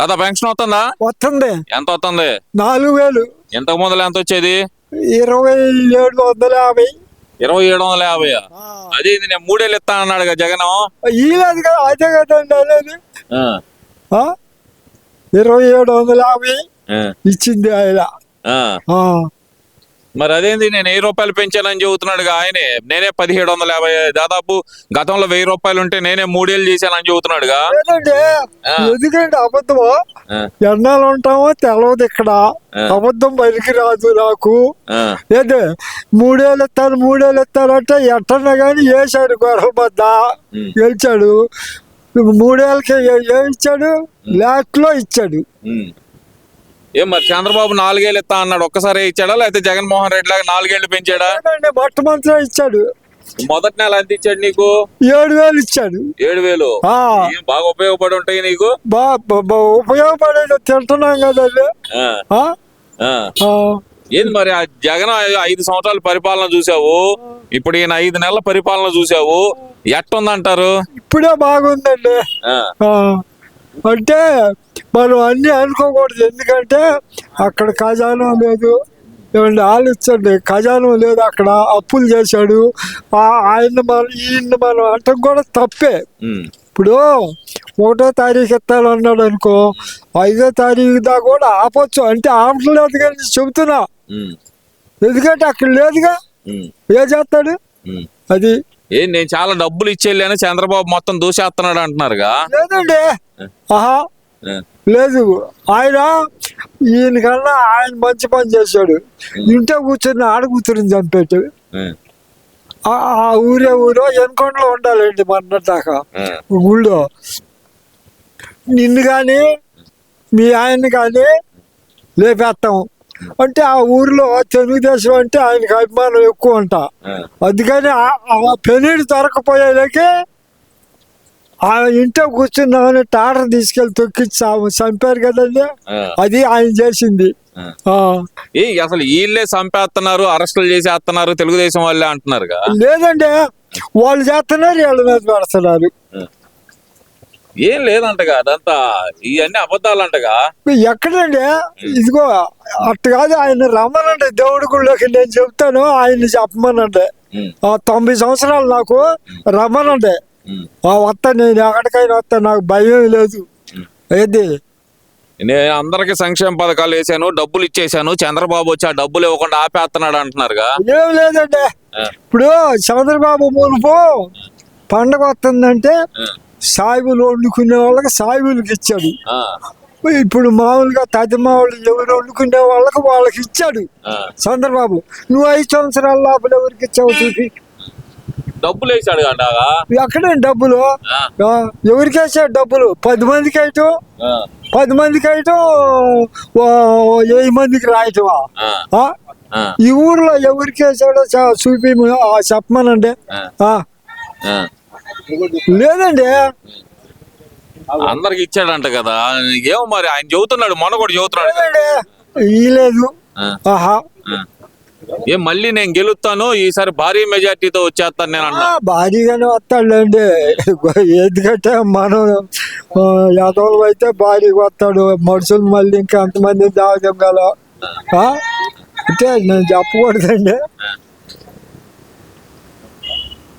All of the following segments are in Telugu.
తాత పెన్షన్ వస్తుందా? వస్తుంది. ఎంత వస్తుంది? నాలుగు వేలు. ఇంతకు ముందులో ఎంత వచ్చేది? ఇరవై ఏడు వందల యాభై. ఇరవై ఏడు వందల యాభై అదే నేను మూడేళ్ళు ఇస్తా అన్నాడు కదా జగన్. ఇలేదు కదా అదే కదండి అనేది? ఇరవై ఏడు వందల యాభై ఇచ్చింది ఆయన. ఆ. మరి అదేంది నేను వెయ్యి రూపాయలు పెంచానని చెబుతున్నాడుగా ఆయనే? నేనే పదిహేడు వందల యాభై దాదాపు గతంలో వెయ్యి రూపాయలు ఉంటే నేనే మూడేళ్ళు చేశానని చెబుతున్నాడుగా. ఎందుకంటే అబద్ధము? ఎన్నాళ్ళు ఉంటామో తెలవదు ఇక్కడ. అబద్ధం బయటికి రాదు నాకు. ఏంటి మూడేళ్ళు ఇస్తాను మూడేళ్ళు ఇస్తానంటే ఎట్టన్నా కానీ వేసాడు ఉమ్, గెలిచాడు మూడేళ్ళకి ఇచ్చాడు లాస్ట్లో ఇచ్చాడు. ఏం మరి చంద్రబాబు నాలుగేళ్ళు ఇస్తా అన్నాడు. ఒక్కసారి ఇచ్చాడా? లేకపోతే జగన్మోహన్ రెడ్డి లాగా నాలుగేళ్ళు పెంచాడా? మొట్టమొదటిలో ఇచ్చాడు. మొదటి నెల ఎంత ఇచ్చాడు నీకు? ఏడు వేలు ఇచ్చాడు. ఏడు వేలు? ఏం బాగా ఉపయోగపడి ఉంటాయి నీకు? ఉపయోగపడేది తింటున్నాం. ఆ. ఏంది మరి ఆ జగన్ ఐదు సంవత్సరాల పరిపాలన చూసావు? ఇప్పుడు ఈయన ఐదు నెలల పరిపాలన చూసావు? ఎట్టుందంటారు? ఇప్పుడే బాగుందండి. అంటే మనం అన్ని అనుకోకూడదు. ఎందుకంటే అక్కడ ఖజానా లేదు. ఏమంటే ఆలోచించండి. ఖజానా లేదు అక్కడ అప్పులు చేశాడు. ఆ- ఆయన మనం ఈయన మనం అంటాం కూడా తప్పే. ఇప్పుడు ఒకటో తారీఖు ఎత్తాడు అన్నాడు అనుకో ఐదో తారీఖు దాకా కూడా ఆపొచ్చు. అంటే ఆపట్లేదు కానీ చెబుతున్నా. ఎందుకంటే అక్కడ లేదుగా. ఏ చేస్తాడు. అది ఏం నేను చాలా డబ్బులు ఇచ్చేళ్ళాను చంద్రబాబు మొత్తం దూసేస్తున్నాడు అంటున్నారుగా. లేదండి. ఆహా. లేదు ఆయన ఈయనకన్నా ఆయన మంచి పని చేశాడు. ఇంట్లో కూర్చొని ఆడ కూతురుని చంపేట్టు. ఆ, ఊరే ఊరో ఎన్కొండలో ఉండాలండి మన దాకా. ఆ, ఊళ్ళో నిన్ను కానీ మీ ఆయన్ని కానీ లేపేస్తాం అంటే ఆ ఊరిలో తెలుగుదేశం అంటే ఆయనకి అభిమానం ఎక్కువ అంట అందుకని ఆ- పెనీడు దొరకపోయేలకి ఆ ఇంట్లో కూర్చున్నామని టాటర్ తీసుకెళ్ళి తొక్కి చంపారు కదండి? అది ఆయన చేసింది. ఏ అసలు వీళ్ళే చంపేస్తున్నారు అరెస్టులు చేసేస్తున్నారు తెలుగుదేశం వాళ్ళే అంటున్నారుగా? లేదండి. వాళ్ళు చేస్తున్నారు వీళ్ళ మీద పెడుతున్నారు. ఏం లేదంటగా అదంతా ఇవన్నీ అబద్ధాలు అంటగా ఎక్కడండి ఇదిగో అట్ట కాదు ఆయన రమ్మనండి దేవుడి గుళ్ళోకి నేను చెప్తాను ఆయన చెప్పమనండి. తొంభై సంవత్సరాలు నాకు రమ్మనండి. వస్తా నేను ఎక్కడికైనా వస్తా నాకు భయం లేదు. ఏది? నేను అందరికి సంక్షేమ పథకాలు వేసాను డబ్బులు ఇచ్చేసాను చంద్రబాబు వచ్చి ఆ డబ్బులు ఇవ్వకుండా ఆపేస్తున్నాడు అంటున్నారుగా. ఏం లేదండి. ఇప్పుడు చంద్రబాబు మునుపు పండగ వస్తుందంటే సాయిబులు వండుకునే వాళ్ళకి సాయిబులకి ఇచ్చాడు. ఇప్పుడు మామూలుగా తదిమావులు ఎవరు వండుకునే వాళ్ళకి వాళ్ళకి ఇచ్చాడు. చంద్రబాబు. నువ్వు ఐదు సంవత్సరాల లోపల ఎవరికి ఇచ్చావు చూపి? డబ్బులు వేసాడు అంటాగా ఎక్కడ డబ్బులు ఎవరికి వేసాడు డబ్బులు? పది మందికి అయితే పది మందికి అయితే ఓ వెయ్యి మందికి రాయటమా? ఆ, ఈ ఊర్లో ఎవరికి వేసాడో చూపి ఆ, చెప్పమనండి. లేదండి. అందరికి ఇచ్చాడంట కదా. ఏమో మరి ఆయన చెబుతున్నాడు మొన్న కూడా చెబుతున్నాడు ఆ, ఆహా. ఏం మళ్ళీ నేను గెలుస్తాను ఈసారి భారీ మెజార్టీతో వచ్చేస్తాను నేను అన్నా. భారీగానే వస్తాడులేండి. ఎందుకంటే మనం యాదవులు అయితే భారీగా వస్తాడు. మనుషులు మళ్ళీ ఇంకా అంతమంది దావడం గల? అంటే నేను చెప్పకూడదండి.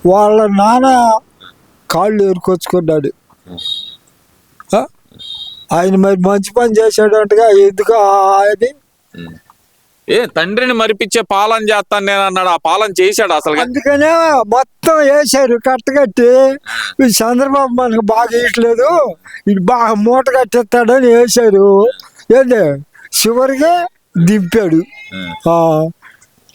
వాళ్ళ నాన్న కాళ్ళు ఏరుకొచ్చుకున్నాడు ఆ? ఆయన మరి మంచి పని చేశాడంటగా ఎందుకు అది ఏ తండ్రిని మరిపించే పాలన చేస్తాను నేను అన్నాడు. ఆ పాలన చేశాడు అసలు అందుకనే మొత్తం వేసారు కట్టగట్టి ఈ చంద్రబాబు మనకు బాగా వేయట్లేదు ఇది బాగా మూట కట్టేస్తాడని వేసారు ఏంటి చివరికి దింపాడు. ఆ,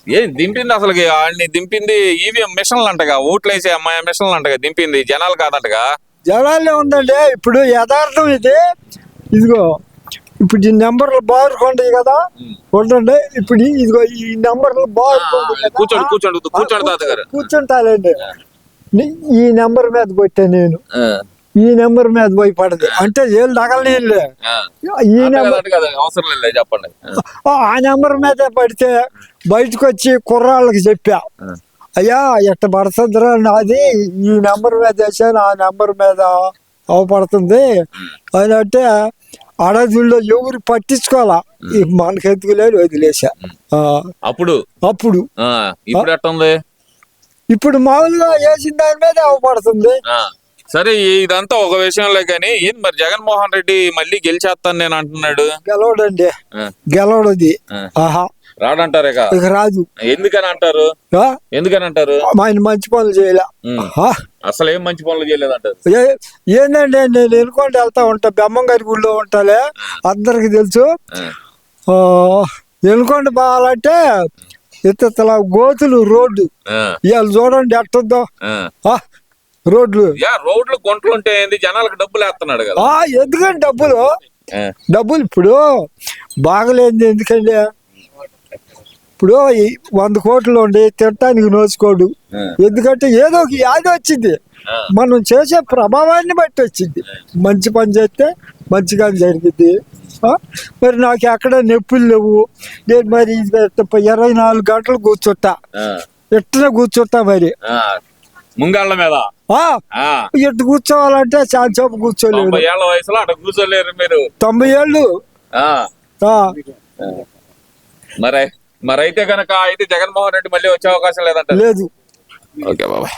ఏం దింపింది అసలు ఆడిని దింపింది ఈవీఎం మిషన్లు అంటగా ఓట్లు వేసే అమ్మాయి మిషన్లు అంటగా దింపింది జనాలు కాదంటగా. జనాలే ఉందండి ఇప్పుడు యథార్థం ఇది. ఇదిగో ఇప్పుడు ఈ నెంబర్లు బారుకుంటాయి కదా. ఉండండి. ఇప్పుడు ఇదిగో ఈ నెంబర్లు బారుకుంటాయి. కూర్చోండి కూర్చోండి కూర్చోండి తాతగారు. ఈ నెంబర్ మీద పెట్టా నేను. ఈ నెంబర్ మీద పోయి పడదు. అంటే ఏళ్ళు తగలనీళ్ళే ఆ. ఈ నెంబర్ అవసరం లేదు చెప్పండి. ఆ. నెంబర్ మీద పడితే బయటకు వచ్చి కుర్రాళ్ళకి చెప్పా. అయ్యా ఎట్ట పడుతుందిరా నాది? ఈ నెంబర్ మీద వేసాను ఆ నెంబర్ మీద అవపడుతుంది. అని అంటే అడవుల్లో ఎవరు పట్టించుకోవాలా? ఈ మనకెందుకు లేదు వదిలేసా. అప్పుడు? అప్పుడు. ఆ, ఇప్పుడు మామూలుగా వేసిన దాని మీద అవపడుతుంది. సరే ఇదంతా ఒక విషయంలో కానీ ఏంది మరి జగన్మోహన్ రెడ్డి మళ్ళీ గెలిచేస్తాను నేను అంటున్నాడు. గెలవడండి. గెలవడది. ఆహా. రాడంటారు ఇక రాదు. ఎందుకని అంటారు? ఎందుకని అంటారు? ఆయన మంచి పనులు చేయలే? అసలు ఏం మంచి పనులు చేయలేదంటారు? ఏ- ఏందండి నేను ఎనుకోండి వెళ్తా ఉంటా బెమ్మంగారి గుడిలో ఉంటాలే అందరికి తెలుసు. ఎనుకోండి బాగాలంటే ఇతల గోతులు రోడ్డు. ఇవాళ చూడండి ఎట్టుందో రోడ్లు. రోడ్లు గుంటలు ఉంటే జనాలకు డబ్బులు వేస్తున్నాడు కదా. ఆ ఎందుకంటే డబ్బులు? డబ్బులు ఇప్పుడు బాగలేంది ఎందుకండి? ఇప్పుడు వంద కోట్లు ఉండి తినటానికి నోచుకోడు. ఎందుకంటే ఏదో ఒక యాది వచ్చింది. మనం చేసే ప్రభావాన్ని బట్టి వచ్చింది. మంచి పని చేస్తే మంచిగా జరిగింది? మరి నాకు ఎక్కడ నొప్పులు లేవు. నేను మరి ఇరవై నాలుగు గంటలు కూర్చుంటా. ఎట్లా కూర్చుంటా మరి. ముంగాళ్ళ మీద? ఎట్టు కూర్చోవాలంటే చాలా సేపు వయసులో అక్కడ కూర్చోలేరు మీరు. తొంభై ఏళ్ళు. మరి? మరి అయితే కనుక అయితే జగన్మోహన్ రెడ్డి మళ్ళీ వచ్చే అవకాశం లేదంట లేదు. ఓకే బాబాయ్.